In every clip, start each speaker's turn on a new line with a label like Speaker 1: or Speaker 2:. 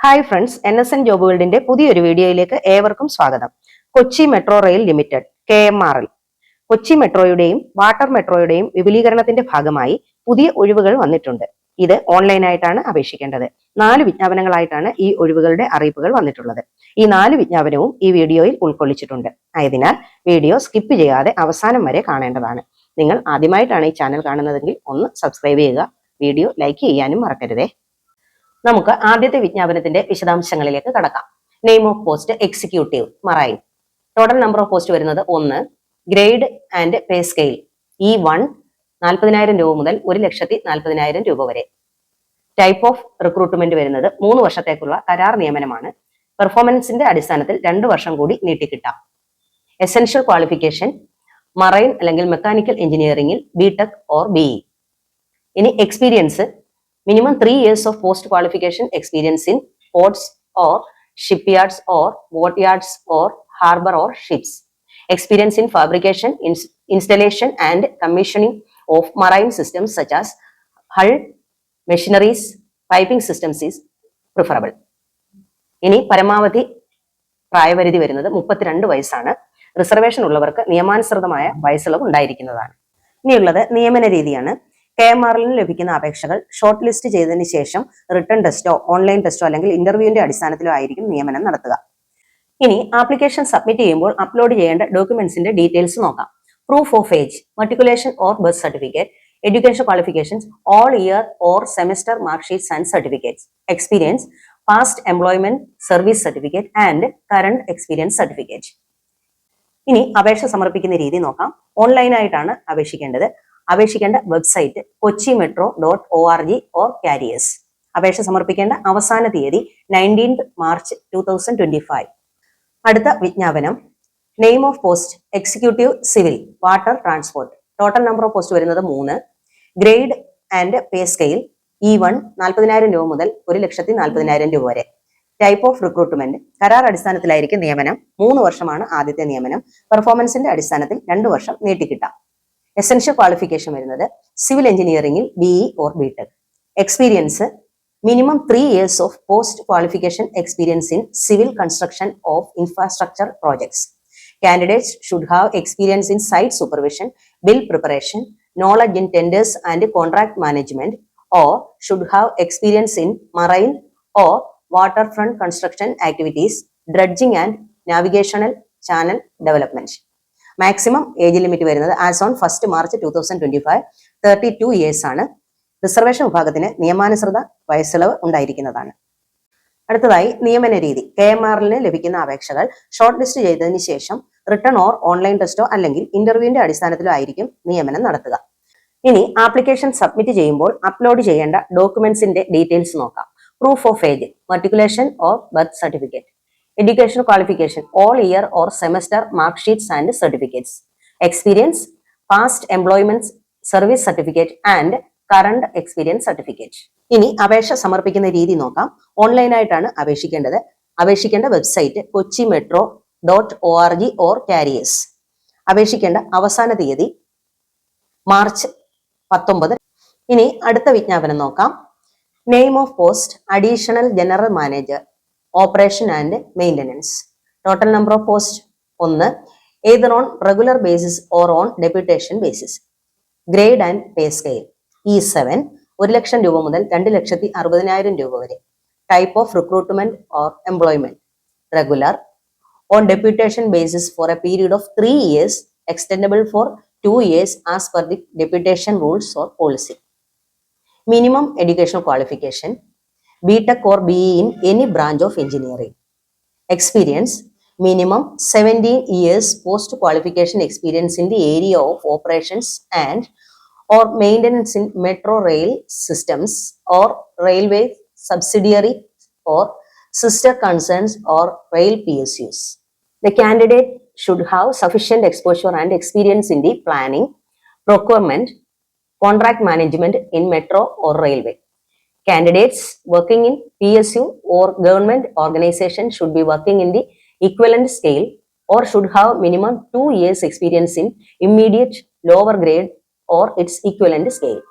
Speaker 1: Hi friends N S N job വേൾഡിന്റെ പുതിയൊരു വീഡിയോയിലേക്ക് ഏവർക്കും സ്വാഗതം. Kochi metro rail limited K M R L. Kochi മെട്രോയുടെയും water മെട്രോയുടെയും വിപുലീകരണത്തിന്റെ ഭാഗമായി പുതിയ ഒഴിവുകൾ വന്നിട്ടുണ്ട്. ഇത് ഓൺലൈനായിട്ടാണ് അപേക്ഷിക്കേണ്ടത്. നാല് വിജ്ഞാപനങ്ങളായിട്ടാണ് ഈ ഒഴിവുകളുടെ അറിയിപ്പുകൾ വന്നിട്ടുള്ളത്. ഈ നാല് വിജ്ഞാപനവും ഈ വീഡിയോയിൽ ഉൾക്കൊള്ളിച്ചിട്ടുണ്ട്. ആയതിനാൽ വീഡിയോ സ്കിപ്പ് ചെയ്യാതെ അവസാനം വരെ കാണേണ്ടതാണ്. നിങ്ങൾ ആദ്യമായിട്ടാണ് ഈ ചാനൽ കാണുന്നതെങ്കിൽ ഒന്ന് സബ്സ്ക്രൈബ് ചെയ്യുക വീഡിയോ ലൈക്ക് ചെയ്യാനും മറക്കരുതേ. നമുക്ക് ആദ്യത്തെ വിജ്ഞാപനത്തിന്റെ വിശദാംശങ്ങളിലേക്ക് കടക്കാം. Name of post executive marine total number of post വരുന്നത് ഒന്ന്. Grade and pay scale E one നാൽപ്പതിനായിരം രൂപ മുതൽ ഒരു ലക്ഷത്തി നാൽപ്പതിനായിരം രൂപ വരെ. ടൈപ്പ് ഓഫ് റിക്രൂട്ട്മെന്റ് വരുന്നത് മൂന്ന് വർഷത്തേക്കുള്ള കരാർ നിയമനമാണ്. പെർഫോമൻസിന്റെ അടിസ്ഥാനത്തിൽ രണ്ട് വർഷം കൂടി നീട്ടിക്കിട്ടാം. എസെൻഷ്യൽ ക്വാളിഫിക്കേഷൻ മറൈൻ അല്ലെങ്കിൽ മെക്കാനിക്കൽ എഞ്ചിനീയറിംഗിൽ ബി ടെക് ഓർ ബിഇ ഇനി experience minimum three years of post qualification experience in ports or shipyards or boatyards or harbor or ships. Experience in fabrication, ins- installation and commissioning of marine systems such as hull, machineries, piping systems is preferable. ഇനി പരമാവധി പ്രായപരിധി വരുന്നത് മുപ്പത്തിരണ്ട് വയസ്സാണ് reservation ഉള്ളവർക്ക് നിയമാനുസൃതമായ വയസ്സിളവ് ഉണ്ടായിരിക്കുന്നതാണ് ഇനിയുള്ളത് നിയമന രീതിയാണ് കെ എം ആറിൽ ലഭിക്കുന്ന അപേക്ഷകൾ ഷോർട്ട് ലിസ്റ്റ് ചെയ്തതിന് ശേഷം റിട്ടേൺ ടെസ്റ്റോ ഓൺലൈൻ ടെസ്റ്റോ അല്ലെങ്കിൽ ഇന്റർവ്യൂവിന്റെ അടിസ്ഥാനത്തിലോ ആയിരിക്കും നിയമനം നടത്തുക. ഇനി ആപ്ലിക്കേഷൻ സബ്മിറ്റ് ചെയ്യുമ്പോൾ അപ്ലോഡ് ചെയ്യേണ്ട ഡോക്യുമെന്റ്സിന്റെ ഡീറ്റെയിൽസ് നോക്കാം. Proof of age matriculation or birth certificate education qualifications all year or semester mark sheets and certificates experience past employment service certificate and current experience certificate ഇനി അപേക്ഷ സമർപ്പിക്കുന്ന രീതി നോക്കാം. ഓൺലൈനായിട്ടാണ് അപേക്ഷിക്കേണ്ടത്. അപേക്ഷിക്കേണ്ട website Kochi metro dot O R G or careers അപേക്ഷ സമർപ്പിക്കേണ്ട അവസാന തീയതി nineteenth March two thousand twenty five അടുത്ത വിജ്ഞാപനം. Name of post executive civil water transport total number of post വരുന്നത് മൂന്ന്. Grade and pay scale E one നാൽപ്പതിനായിരം രൂപ മുതൽ ഒരു ലക്ഷത്തി നാൽപ്പതിനായിരം രൂപ വരെ. ടൈപ്പ് ഓഫ് റിക്രൂട്ട്മെന്റ് കരാർ അടിസ്ഥാനത്തിലായിരിക്കും നിയമനം. മൂന്ന് വർഷമാണ് ആദ്യത്തെ നിയമനം. പെർഫോമൻസിന്റെ അടിസ്ഥാനത്തിൽ രണ്ട് വർഷം നീട്ടിക്കിട്ടാം. എസെൻഷ്യൽ ക്വാളിഫിക്കേഷൻ വരുന്നത് സിവിൽ എഞ്ചിനീയറിംഗിൽ BE or B tech experience minimum three years of post qualification experience in civil construction of infrastructure projects candidates should have experience in site supervision bill preparation knowledge in tenders and contract management management should have experience in marine marine water front construction activities dredging and navigational channel development. Maximum age limit വരുന്നത് as on first March two thousand twenty five thirty two years ആണ്. Reservation വിഭാഗത്തിന് നിയമാനുസൃത വയസ്സിളവ് ഉണ്ടായിരിക്കുന്നതാണ്. അടുത്തതായി നിയമന രീതി. K M ആറിന് ലഭിക്കുന്ന അപേക്ഷകൾ ഷോർട്ട് ലിസ്റ്റ് ചെയ്തതിന് ശേഷം റിട്ടേൺ ഓർ ഓൺലൈൻ ടെസ്റ്റോ അല്ലെങ്കിൽ ഇന്റർവ്യൂവിന്റെ അടിസ്ഥാനത്തിലോ ആയിരിക്കും നിയമനം നടത്തുക. ഇനി ആപ്ലിക്കേഷൻ സബ്മിറ്റ് ചെയ്യുമ്പോൾ അപ്ലോഡ് ചെയ്യേണ്ട ഡോക്യുമെന്റ്സിന്റെ ഡീറ്റെയിൽസ് നോക്കാം. Proof of age matriculation or birth certificate education qualification all year or semester mark sheets and certificates experience past employment service certificate and current experience certificate ഇനി അപേക്ഷ സമർപ്പിക്കുന്ന രീതി നോക്കാം. ഓൺലൈനായിട്ടാണ് അപേക്ഷിക്കേണ്ടത്. അപേക്ഷിക്കേണ്ട website Kochi metro dot O R G or careers അപേക്ഷിക്കേണ്ട അവസാന തീയതി മാർച്ച് പത്തൊമ്പത്. ഇനി അടുത്ത വിജ്ഞാപനം നോക്കാം. Name of post additional general manager operation and maintenance total number of post ഒന്ന്. Either on regular basis or on deputation basis grade and pay scale E seven ഒരു ലക്ഷം രൂപ മുതൽ രണ്ട് ലക്ഷത്തി അറുപതിനായിരം രൂപ വരെ. Type of recruitment or employment regular on deputation basis for a period of three years extendable for two years as per the deputation rules or policy minimum education qualification BTech or BE in any branch of engineering. Experience minimum 17 years post qualification experience in the area of operations and or maintenance in metro rail systems or railway subsidiary or sister concerns or rail PSUs. The candidate should have sufficient exposure and experience in the planning, procurement, contract management in metro or railway Candidates working in PSU or government organization should be working in the equivalent scale or should have minimum two years experience in immediate lower grade or its equivalent scale.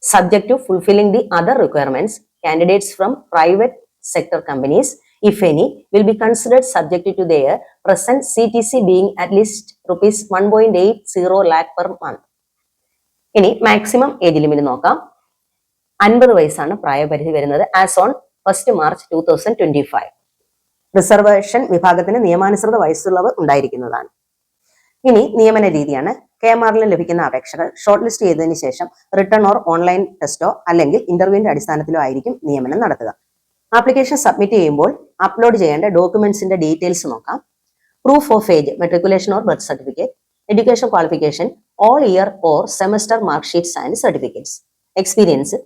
Speaker 1: Subject to fulfilling the other requirements, candidates from private sector companies, if any, will be considered subject to their present CTC being at least rupees 1.80 lakh per month. ഇനി maximum age limit നോക്കാം അൻപത് വയസ്സാണ് പ്രായപരിധി വരുന്നത് as on first March two thousand twenty five reservation വിഭാഗത്തിന് നിയമാനുസൃത വയസ്സുള്ളവർ ഉണ്ടായിരിക്കുന്നതാണ്. ഇനി നിയമന രീതിയാണ് കെ എം ആറിൽ ലഭിക്കുന്ന അപേക്ഷകൾ ഷോർട്ട് ലിസ്റ്റ് ചെയ്തതിനു ശേഷം റിട്ടേൺ ഓർ ഓൺലൈൻ ടെസ്റ്റോ അല്ലെങ്കിൽ ഇന്റർവ്യൂവിന്റെ അടിസ്ഥാനത്തിലോ ആയിരിക്കും നിയമനം നടത്തുക. ആപ്ലിക്കേഷൻ സബ്മിറ്റ് ചെയ്യുമ്പോൾ അപ്ലോഡ് ചെയ്യേണ്ട ഡോക്യുമെന്റ്സിന്റെ ഡീറ്റെയിൽസ് നോക്കാം. Proof of age matriculation or birth certificate education qualification all year or semester mark sheets and certificates experience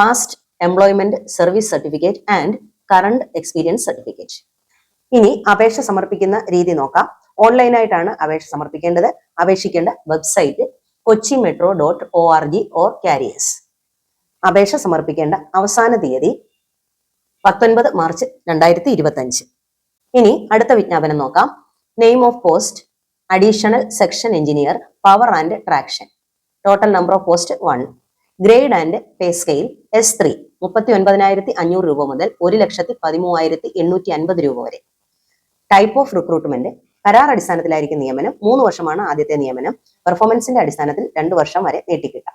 Speaker 1: past employment service certificate and current experience certificate ഇനി അപേക്ഷ സമർപ്പിക്കുന്ന രീതി നോക്കാം. ഓൺലൈനായിട്ടാണ് അപേക്ഷ സമർപ്പിക്കേണ്ടത്. അപേക്ഷിക്കേണ്ട website Kochi metro dot O R G or careers അപേക്ഷ സമർപ്പിക്കേണ്ട അവസാന തീയതി പത്തൊൻപത് മാർച്ച് രണ്ടായിരത്തി ഇരുപത്തി അഞ്ച് ഇനി അടുത്ത വിജ്ഞാപനം നോക്കാം. Name of post additional section engineer power and traction total number of post one grade and pay scale S three മുപ്പത്തി ഒൻപതിനായിരത്തി അഞ്ഞൂറ് രൂപ മുതൽ ഒരു ലക്ഷത്തി പതിമൂവായിരത്തി എണ്ണൂറ്റി അൻപത് രൂപ വരെ. ടൈപ്പ് ഓഫ് റിക്രൂട്ട്മെന്റ് കരാർ അടിസ്ഥാനത്തിലായിരിക്കും നിയമനം. മൂന്ന് വർഷമാണ് ആദ്യത്തെ നിയമനം. പെർഫോമൻസിന്റെ അടിസ്ഥാനത്തിൽ രണ്ട് വർഷം വരെ നീട്ടിക്കിട്ടാം.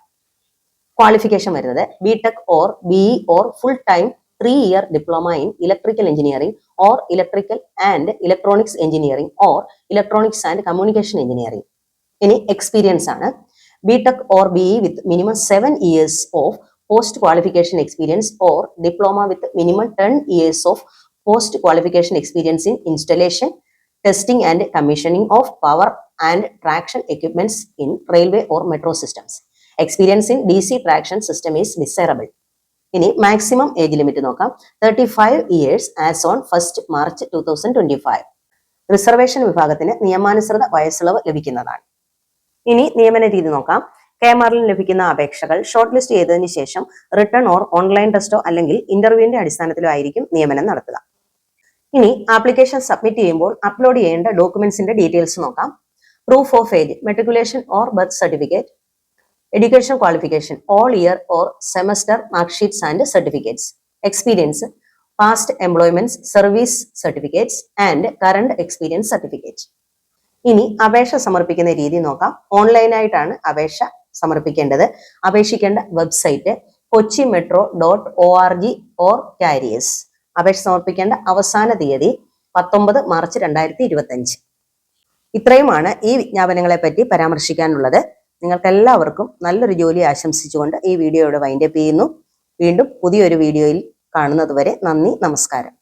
Speaker 1: ക്വാളിഫിക്കേഷൻ വരുന്നത് B tech or BE or full time three year diploma in electrical engineering or electrical and electronics engineering or electronics and communication engineering ഇനി എക്സ്പീരിയൻസ് ആണ്. B or B E with minimum seven years of post qualification experience or diploma with minimum ten years of post qualification experience in installation testing and commissioning of power and traction equipments in railway or metro systems experience in D C traction system is desirable ഇനി maximum age limit നോക്കാം. Thirty five years as on first March two thousand twenty five reservation വിഭാഗത്തിന് നിയമാനുസൃത വയസ്സിളവ് ലഭിക്കുന്നതാണ്. ഇനി നിയമന രീതി നോക്കാം. K M ആറിൽ ലഭിക്കുന്ന അപേക്ഷകൾ ഷോർട്ട് ലിസ്റ്റ് ചെയ്തതിനു ശേഷം റിട്ടേൺ ഓർ ഓൺലൈൻ ടെസ്റ്റോ അല്ലെങ്കിൽ ഇന്റർവ്യൂവിന്റെ അടിസ്ഥാനത്തിലോ ആയിരിക്കും നിയമനം നടത്തുക. ഇനി ആപ്ലിക്കേഷൻ സബ്മിറ്റ് ചെയ്യുമ്പോൾ അപ്ലോഡ് ചെയ്യേണ്ട ഡോക്യുമെന്റ്സിന്റെ ഡീറ്റെയിൽസ് നോക്കാം. Proof of age matriculation or birth certificate education qualification all year or semester mark sheets and certificates experience past employments service certificates and current experience certificate ഇനി അപേക്ഷ സമർപ്പിക്കുന്ന രീതി നോക്കാം. ഓൺലൈനായിട്ടാണ് അപേക്ഷ സമർപ്പിക്കേണ്ടത്. അപേക്ഷിക്കേണ്ട website Kochi metro dot O R G or careers അപേക്ഷ സമർപ്പിക്കേണ്ട അവസാന തീയതി പത്തൊമ്പത് മാർച്ച് രണ്ടായിരത്തി ഇരുപത്തഞ്ച് ഇത്രയുമാണ് ഈ വിജ്ഞാപനങ്ങളെ പറ്റി പരാമർശിക്കാനുള്ളത്. നിങ്ങൾക്ക് എല്ലാവർക്കും നല്ലൊരു ജോലി ആശംസിച്ചുകൊണ്ട് ഈ വീഡിയോയുടെ വൈൻഡപ്പ് ചെയ്യുന്നു. വീണ്ടും പുതിയൊരു വീഡിയോയിൽ കാണുന്നതുവരെ നന്ദി നമസ്കാരം.